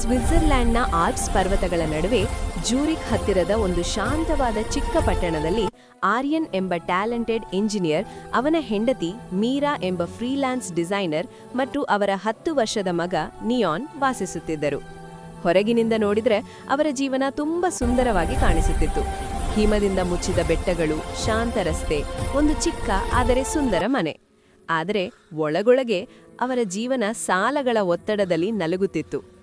ಸ್ವಿಟ್ಜರ್ಲ್ಯಾಂಡ್ನ Alps ಪರ್ವತಗಳ ನಡುವೆ ಜೂರಿಕ್ ಹತ್ತಿರದ ಒಂದು ಶಾಂತವಾದ ಚಿಕ್ಕ ಪಟ್ಟಣದಲ್ಲಿ ಆರ್ಯನ್ ಎಂಬ ಟ್ಯಾಲೆಂಟೆಡ್ ಇಂಜಿನಿಯರ್, ಅವನ ಹೆಂಡತಿ ಮೀರಾ ಎಂಬ ಫ್ರೀಲ್ಯಾನ್ಸ್ ಡಿಸೈನರ್ ಮತ್ತು ಅವರ ಹತ್ತು ವರ್ಷದ ಮಗ ನಿಯಾನ್ ವಾಸಿಸುತ್ತಿದ್ದರು. ಹೊರಗಿನಿಂದ ನೋಡಿದರೆ ಅವರ ಜೀವನ ತುಂಬಾ ಸುಂದರವಾಗಿ ಕಾಣಿಸುತ್ತಿತ್ತು. ಹಿಮದಿಂದ ಮುಚ್ಚಿದ ಬೆಟ್ಟಗಳು, ಶಾಂತ ರಸ್ತೆ, ಒಂದು ಚಿಕ್ಕ ಆದರೆ ಸುಂದರ ಮನೆ. ಆದರೆ ಒಳಗೊಳಗೆ ಅವರ ಜೀವನ ಸಾಲಗಳ ಒತ್ತಡದಲ್ಲಿ ನಲುಗುತ್ತಿತ್ತು.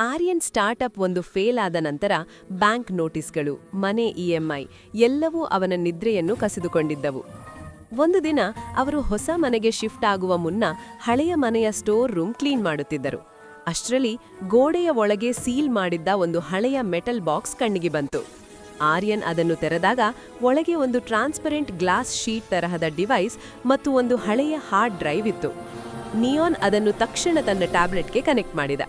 ಆರ್ಯನ್ ಸ್ಟಾರ್ಟ್ಅಪ್ ಒಂದು ಫೇಲ್ ಆದ ನಂತರ ಬ್ಯಾಂಕ್ ನೋಟಿಸ್ಗಳು, ಮನೆ ಇಎಂಐ ಎಲ್ಲವೂ ಅವನ ನಿದ್ರೆಯನ್ನು ಕಸಿದುಕೊಂಡಿದ್ದವು. ಒಂದು ದಿನ ಅವರು ಹೊಸ ಮನೆಗೆ ಶಿಫ್ಟ್ ಆಗುವ ಮುನ್ನ ಹಳೆಯ ಮನೆಯ ಸ್ಟೋರ್ ರೂಮ್ ಕ್ಲೀನ್ ಮಾಡುತ್ತಿದ್ದರು. ಅಷ್ಟರಲ್ಲಿ ಗೋಡೆಯ ಒಳಗೆ ಸೀಲ್ ಮಾಡಿದ್ದ ಒಂದು ಹಳೆಯ ಮೆಟಲ್ ಬಾಕ್ಸ್ ಕಣ್ಣಿಗೆ ಬಂತು. ಆರ್ಯನ್ ಅದನ್ನು ತೆರೆದಾಗ ಒಳಗೆ ಒಂದು ಟ್ರಾನ್ಸ್ಪರೆಂಟ್ ಗ್ಲಾಸ್ ಶೀಟ್ ತರಹದ ಡಿವೈಸ್ ಮತ್ತು ಒಂದು ಹಳೆಯ ಹಾರ್ಡ್ ಡ್ರೈವ್ ಇತ್ತು. ನಿಯೋನ್ ಅದನ್ನು ತಕ್ಷಣ ತನ್ನ ಟ್ಯಾಬ್ಲೆಟ್ಗೆ ಕನೆಕ್ಟ್ ಮಾಡಿದ.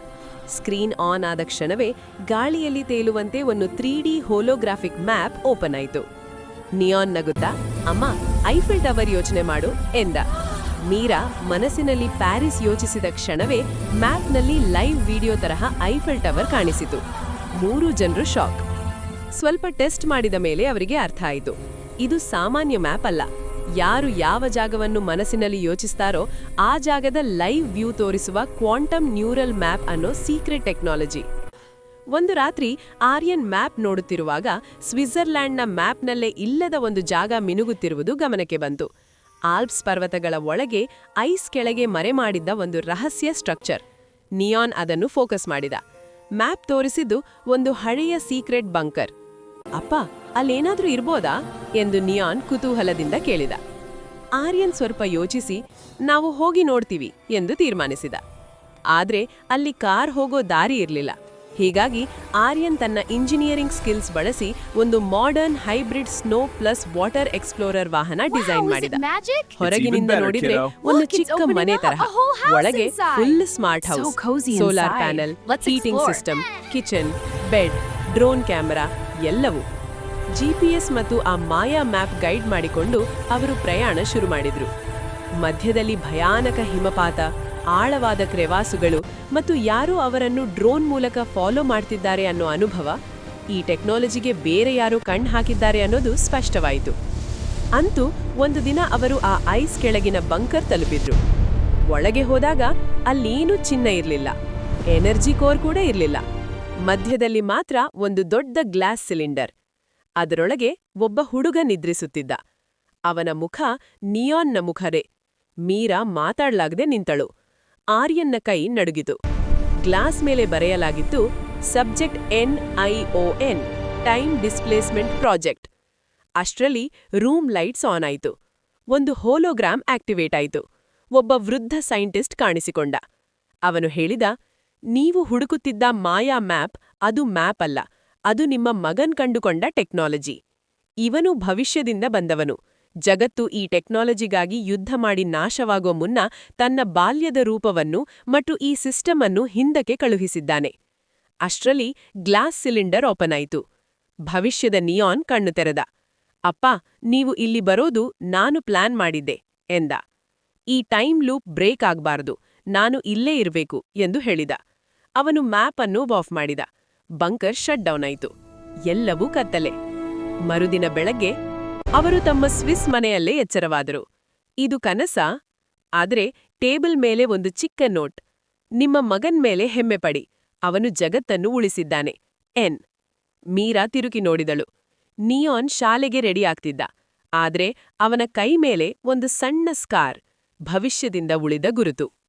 ಸ್ಕ್ರೀನ್ ಆನ್ ಆದ ಕ್ಷಣವೇ ಗಾಳಿಯಲ್ಲಿ ತೇಲುವಂತೆ ಒಂದು three D holographic map open ಆಯಿತು. ನಿಯಾನ್ ನಗುತ್ತಾ, ಅಮ್ಮ ಐಫಿಲ್ ಟವರ್ ಯೋಚನೆ ಮಾಡು ಎಂದ. ಮೀರಾ ಮನಸ್ಸಿನಲ್ಲಿ ಪ್ಯಾರಿಸ್ ಯೋಚಿಸಿದ ಕ್ಷಣವೇ ಮ್ಯಾಪ್ನಲ್ಲಿ ಲೈವ್ ವಿಡಿಯೋ ತರಹ ಐಫಿಲ್ ಟವರ್ ಕಾಣಿಸಿತು. ಮೂರು ಜನರು ಶಾಕ್ ಸ್ವಲ್ಪ ಟೆಸ್ಟ್ ಮಾಡಿದ ಮೇಲೆ ಅವರಿಗೆ ಅರ್ಥ ಆಯಿತು. ಇದು ಸಾಮಾನ್ಯ ಮ್ಯಾಪ್ ಅಲ್ಲ. ಯಾರು ಯಾವ ಜಾಗವನ್ನು ಮನಸ್ಸಿನಲ್ಲಿ ಯೋಚಿಸ್ತಾರೋ ಆ ಜಾಗದ ಲೈವ್ ವ್ಯೂ ತೋರಿಸುವ ಕ್ವಾಂಟಮ್ ನ್ಯೂರಲ್ ಮ್ಯಾಪ್ ಅನ್ನೋ ಸೀಕ್ರೆಟ್ ಟೆಕ್ನಾಲಜಿ. ಒಂದು ರಾತ್ರಿ ಆರ್ಯನ್ ಮ್ಯಾಪ್ ನೋಡುತ್ತಿರುವಾಗ ಸ್ವಿಟ್ಜರ್ಲ್ಯಾಂಡ್ನ ಮ್ಯಾಪ್ನಲ್ಲೇ ಇಲ್ಲದ ಒಂದು ಜಾಗ ಮಿನುಗುತ್ತಿರುವುದು ಗಮನಕ್ಕೆ ಬಂತು. ಆಲ್ಪ್ಸ್ ಪರ್ವತಗಳ ಒಳಗೆ ಐಸ್ ಕೆಳಗೆ ಮರೆಮಾಡಿದ್ದ ಒಂದು ರಹಸ್ಯ ಸ್ಟ್ರಕ್ಚರ್. ನಿಯಾನ್ ಅದನ್ನು ಫೋಕಸ್ ಮಾಡಿದ. ಮ್ಯಾಪ್ ತೋರಿಸಿದ್ದು ಒಂದು ಹಳೆಯ ಸೀಕ್ರೆಟ್ ಬಂಕರ್. ಅಪ್ಪ ಅಲ್ಲೇನಾದ್ರೂ ಇರ್ಬೋದಾ? ಎಂದು ನಿಯಾನ್ ಕುತೂಹಲದಿಂದ ಕೇಳಿದ. ಆರ್ಯನ್ ಸ್ವಲ್ಪ ಯೋಚಿಸಿ ನಾವು ಹೋಗಿ ನೋಡ್ತೀವಿ ಎಂದು ತೀರ್ಮಾನಿಸಿದ. ಆದ್ರೆ ಅಲ್ಲಿ ಕಾರ್ ಹೋಗೋ ದಾರಿ ಇರಲಿಲ್ಲ. ಹೀಗಾಗಿ ಆರ್ಯನ್ ತನ್ನ ಇಂಜಿನಿಯರಿಂಗ್ ಸ್ಕಿಲ್ಸ್ ಬಳಸಿ ಒಂದು modern hybrid snow plus water explorer ವಾಹನ ಡಿಸೈನ್ ಮಾಡಿದ. ಹೊರಗಿನಿಂದ ನೋಡಿದ್ರೆ ಒಂದು ಚಿಕ್ಕ ಮನೆ ತರಹ. ಒಳಗೆ full smart house solar. Panel heating system kitchen bed drone camera ಎಲ್ಲವೂ. ಜಿಪಿಎಸ್ ಮತ್ತು ಆ ಮಾಯಾ ಮ್ಯಾಪ್ ಗೈಡ್ ಮಾಡಿಕೊಂಡು ಅವರು ಪ್ರಯಾಣ ಶುರು ಮಾಡಿದರು. ಮಧ್ಯದಲ್ಲಿ ಭಯಾನಕ ಹಿಮಪಾತ, ಆಳವಾದ ಕ್ರೆವಾಸುಗಳು ಮತ್ತು ಯಾರೋ ಅವರನ್ನು ಡ್ರೋನ್ ಮೂಲಕ ಫಾಲೋ ಮಾಡ್ತಿದ್ದಾರೆ ಅನ್ನೋ ಅನುಭವ, ಈ ಟೆಕ್ನಾಲಜಿಗೆ ಬೇರೆ ಯಾರು ಕಣ್ ಹಾಕಿದ್ದಾರೆ ಅನ್ನೋದು ಸ್ಪಷ್ಟವಾಯಿತು. ಅಂತೂ ಒಂದು ದಿನ ಅವರು ಆ ಐಸ್ ಕೆಳಗಿನ ಬಂಕರ್ ತಲುಪಿದ್ರು. ಒಳಗೆ ಹೋದಾಗ ಅಲ್ಲೇನೂ ಚಿನ್ನ ಇರಲಿಲ್ಲ. ಎನರ್ಜಿ ಕೋರ್ ಕೂಡ ಇರಲಿಲ್ಲ. ಮಧ್ಯದಲ್ಲಿ ಮಾತ್ರ ಒಂದು ದೊಡ್ಡ ಗ್ಲಾಸ್ ಸಿಲಿಂಡರ್. ಅದರೊಳಗೆ ಒಬ್ಬ ಹುಡುಗ ನಿದ್ರಿಸುತ್ತಿದ್ದ. ಅವನ ಮುಖ ನಿಯಾನ್ನ ಮುಖರೇ. ಮೀರಾ ಮಾತಾಡ್ಲಾಗದೆ ನಿಂತಳು. ಆರ್ಯನ್ನ ಕೈ ನಡುಗಿತು. ಗ್ಲಾಸ್ ಮೇಲೆ ಬರೆಯಲಾಗಿತ್ತು, subject N I O N, time displacement project. ಅಷ್ಟರಲ್ಲಿ ರೂಮ್ ಲೈಟ್ಸ್ ಆನ್ ಆಯಿತು. ಒಂದು ಹೋಲೋಗ್ರಾಮ್ ಆಕ್ಟಿವೇಟ್ ಆಯಿತು. ಒಬ್ಬ ವೃದ್ಧ ಸೈಂಟಿಸ್ಟ್ ಕಾಣಿಸಿಕೊಂಡ. ಅವನು ಹೇಳಿದ ನೀವು ಹುಡುಕುತ್ತಿದ್ದ ಮಾಯಾ ಮ್ಯಾಪ್ ಅದು ಮ್ಯಾಪ್ ಅಲ್ಲ, ಅದು ನಿಮ್ಮ ಮಗನ್ ಕಂಡುಕೊಂಡ ಟೆಕ್ನಾಲಜಿ. ಇವನು ಭವಿಷ್ಯದಿಂದ ಬಂದವನು. ಜಗತ್ತು ಈ ಟೆಕ್ನಾಲಜಿಗಾಗಿ ಯುದ್ಧ ಮಾಡಿ ನಾಶವಾಗೋ ಮುನ್ನ ತನ್ನ ಬಾಲ್ಯದ ರೂಪವನ್ನು ಮತ್ತು ಈ ಸಿಸ್ಟಮ್ ಅನ್ನು ಹಿಂದಕ್ಕೆ ಕಳುಹಿಸಿದ್ದಾನೆ. ಅಷ್ಟ್ರಲ್ಲಿ ಗ್ಲಾಸ್ ಸಿಲಿಂಡರ್ ಓಪನ್ ಆಯಿತು ಭವಿಷ್ಯದ ನಿಯಾನ್ ಕಣ್ಣು ತೆರೆದ. ಅಪ್ಪ, ನೀವು ಇಲ್ಲಿ ಬರೋದು ನಾನು ಪ್ಲಾನ್ ಮಾಡಿದ್ದೆ, ಎಂದ. ಈ ಟೈಮ್ ಲೂಪ್ ಬ್ರೇಕ್ ಆಗಬಾರದು, ನಾನು ಇಲ್ಲೇ ಇರಬೇಕು, ಎಂದು ಹೇಳಿದ. ಅವನು ಮ್ಯಾಪ್ ಅನ್ನು ಆಫ್ ಮಾಡಿದ. ಬಂಕರ್ ಶಟ್ ಡೌನ್ ಆಯಿತು. ಎಲ್ಲವೂ ಕತ್ತಲೆ. ಮರುದಿನ ಬೆಳಗ್ಗೆ ಅವರು ತಮ್ಮ ಸ್ವಿಸ್ ಮನೆಯಲ್ಲೇ ಎಚ್ಚರವಾದರು. ಇದು ಕನಸ? ಆದರೆ ಟೇಬಲ್ ಮೇಲೆ ಒಂದು ಚಿಕ್ಕ ನೋಟ್. ನಿಮ್ಮ ಮಗನ್ ಮೇಲೆ ಹೆಮ್ಮೆ ಪಡಿ. ಅವನು ಜಗತ್ತನ್ನು ಉಳಿಸಿದ್ದಾನೆ. ಎನ್. ಮೀರಾ ತಿರುಗಿ ನೋಡಿದಳು. ನಿಯಾನ್ ಶಾಲೆಗೆ ರೆಡಿಯಾಗ್ತಿದ್ದ ಆದ್ರೆ ಅವನ ಕೈ ಮೇಲೆ ಒಂದು ಸಣ್ಣ ಸ್ಕಾರ್. ಭವಿಷ್ಯದಿಂದ ಉಳಿದ ಗುರುತು.